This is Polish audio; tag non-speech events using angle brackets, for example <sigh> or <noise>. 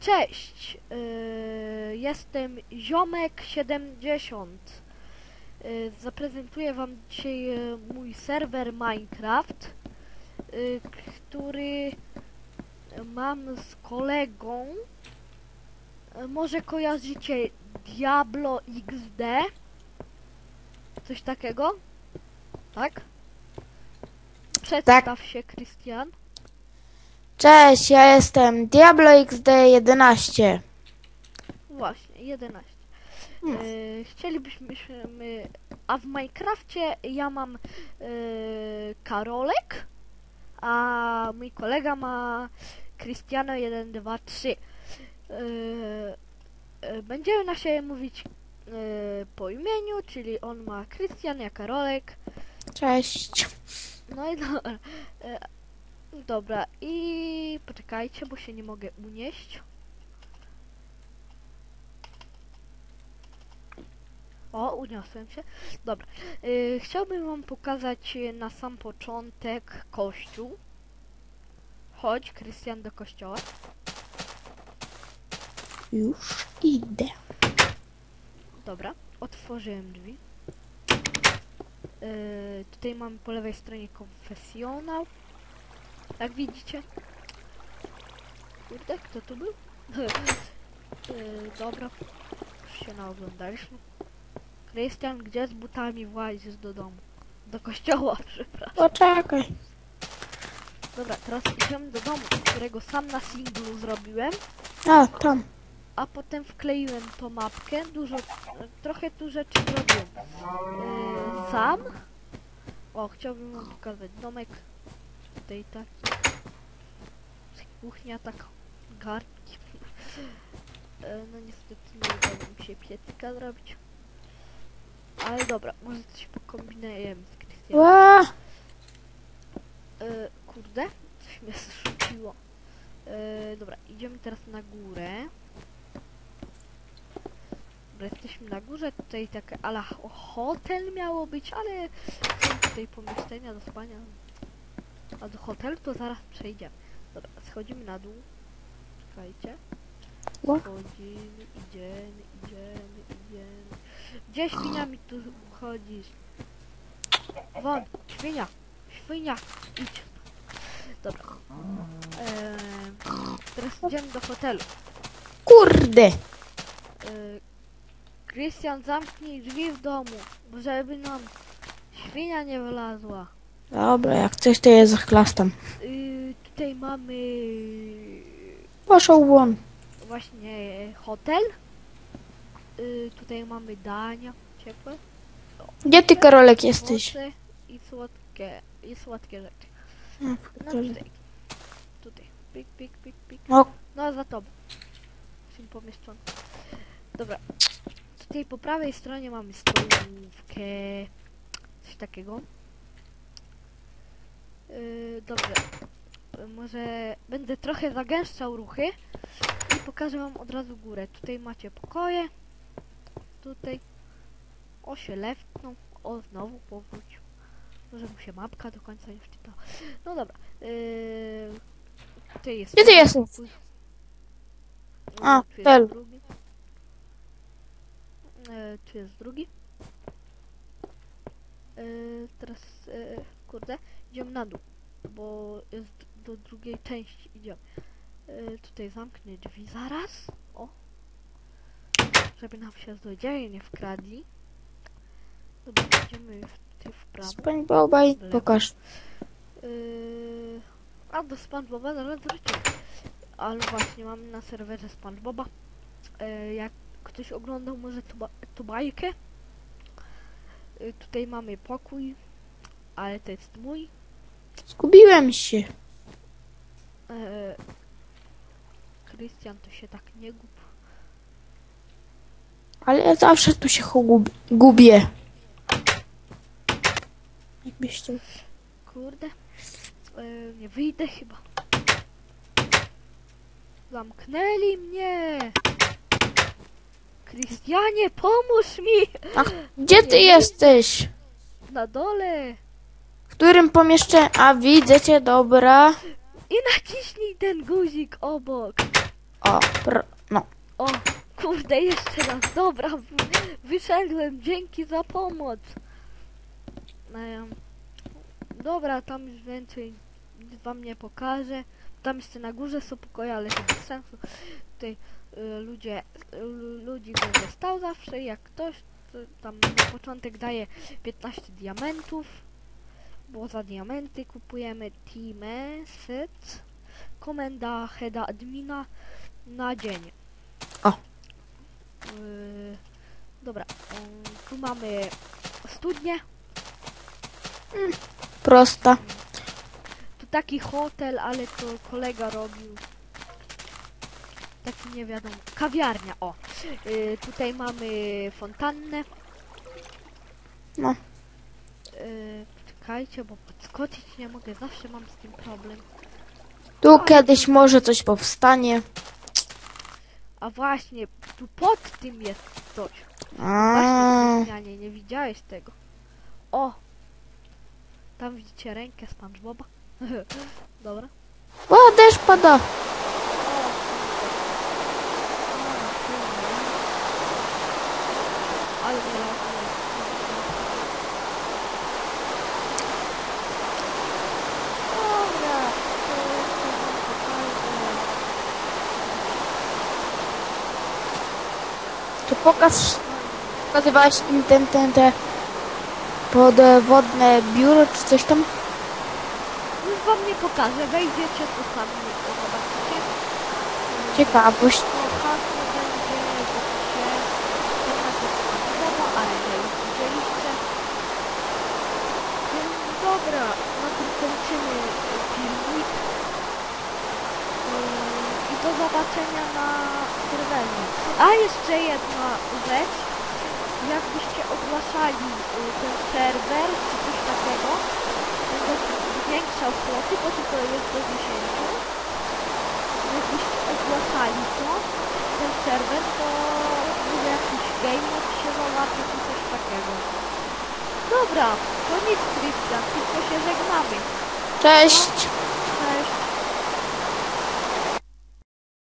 Cześć, yy, jestem Ziomek70. Yy, zaprezentuję wam dzisiaj yy, mój serwer Minecraft, yy, który mam z kolegą. Yy, może kojarzycie Diablo XD? Coś takiego? Tak? Przedstaw się, Krystian. Cześć, ja jestem Diablo XD11. Właśnie, 11. Hmm. E, chcielibyśmy, my- a w Minecrafcie ja mam e, Karolek, a mój kolega ma Cristiano 1, 2, 3. E, e, będziemy na siebie mówić e, po imieniu, czyli on ma Krystian, ja Karolek. Cześć. No i dobra. Dobra, i poczekajcie, bo się nie mogę unieść. O, uniosłem się. Dobra. E, chciałbym wam pokazać na sam początek kościół. Chodź, Krystian, do kościoła. Już idę. Dobra, otworzyłem drzwi. Yy, tutaj mamy po lewej stronie konfesjonał. Jak widzicie. Kurde, kto tu był? yy, <laughs> dobra, już się naoglądaliśmy. Krystian, gdzie z butami włazisz do domu? Do kościoła, <laughs> przepraszam. Poczekaj. Dobra, teraz idziemy do domu, którego sam na singlu zrobiłem. A, tam. a potem wkleiłem tą mapkę. Dużo, trochę tu rzeczy zrobiłem. Yy, sam. O, chciałbym wam pokazać domek. Tutaj taki. Kuchnia taka. Garnki. Yy, <laughs> no niestety nie udało mi się piecyka zrobić. Ale dobra, może coś pokombinujemy z Krystianem. Yy, kurde, coś mnie zrzuciło. Yy, dobra, idziemy teraz na górę. Dobra, jesteśmy na górze, tutaj takie ala ho- hotel miało być, ale są tutaj pomieszczenia do spania. A do hotelu to zaraz przejdziemy. Dobra, schodzimy na dół. Czekajcie. Schodzimy, idziemy, idziemy, idziemy. Gdzie świnia mi tu chodzisz? Won, świnia, świnia, idź. Dobra. Eee, teraz idziemy do hotelu. Kurde. Krystian, zamknij drzwi w domu, bo żeby nam świnia nie wylazła. Dobra, jak coś to ja zachlastam. Yy, tutaj mamy Poszł won. właśnie hotel. Yy, tutaj mamy dania ciepłe. Gdzie ty, Karolek, jesteś? owoce I słodkie, i słodkie rzeczy. No, No tutaj. Tutaj. Pik, pik, pik, pik. O, No za tobą. Są pomieszczone. Dobra. Tutaj po prawej stronie mamy stołówkę. Coś takiego. Yy, dobrze. Yy, Może będę trochę zagęszczał ruchy i pokażę wam od razu górę. Tutaj macie pokoje. Tutaj. O się lewknął. O znowu powrócił. Może mu się mapka do końca nie wczytała. No dobra. Yy, tutaj jest. Gdzie ty jesteś? A, tu jest drugi. E, tu jest drugi. E, teraz, e, kurde, idziemy na dół, bo jest do drugiej części idziemy. E, tutaj zamknę drzwi zaraz. O. Żeby nam się złodzieje nie wkradli. Dobra, idziemy w, w prawo. SpongeBoba i pokaż. Yy, a do SpongeBoba zaraz wrócimy. Ale właśnie mamy na serwerze SpongeBoba. Yy, jak ktoś oglądał może tu, tu bajkę. Tutaj mamy pokój, ale to jest mój. Zgubiłem się. Yy, Krystian to się tak nie gub. Ale ja zawsze tu się gub gubię. Jakbyś chciał. Kurde. Yy, nie wyjdę chyba. Zamknęli mnie. Krystianie, pomóż mi! Ach, gdzie ty jesteś? Na dole! Którym pomieszczeniu? A widzę cię, dobra. I naciśnij ten guzik obok. O, Pro, no. O, kurde, jeszcze raz. Dobra, wy- wyszedłem. Dzięki za pomoc. Em, dobra, tam już więcej wam nie pokażę. Tam jeszcze na górze są pokoje, ale to bez sensu. Tutaj y, ludzie, y, ludzi będzie stał zawsze. Jak ktoś to tam na początek daje 15 diamentów. Bo za diamenty kupujemy Teameset. Komenda heada admina na dzień. O. Yy, dobra, ym, tu mamy studnię. Prosta. Tu taki hotel, ale to kolega robił. Taki nie wiadomo. Kawiarnia, o. Yy, tutaj mamy fontannę. No. Czekajcie, bo podskoczyć nie mogę. Zawsze mam z tym problem. Tu kiedyś może coś powstanie. A właśnie, tu pod tym jest coś. A, Właśnie, Krystianie, nie widziałeś tego. O! Tam widzicie rękę SpongeBoba. <laughs> Dobra. o, deszcz pada. Ale nie ładnie. Dobra, to jeszcze wam pokażę. Pokaż, pokazywałeś im ten, ten, te podwodne biuro czy coś tam? Już wam nie pokażę, wejdziecie to sami zobaczycie. Ciekawość. To hasło będzie w opisie internety SpongeBoba, ale nie już widzieliście. Więc dobra, na tym kończymy filmik. Na. A jeszcze jedna rzecz. Jakbyście ogłaszali y, ten serwer czy coś takiego, będę zwiększał sloty, bo tylko jest do 10 jakbyście ogłaszali to, ten serwer, to może jakiś game mode się zobaczy, czy coś takiego. Dobra, to nic Christian, tylko się żegnamy. Cześć.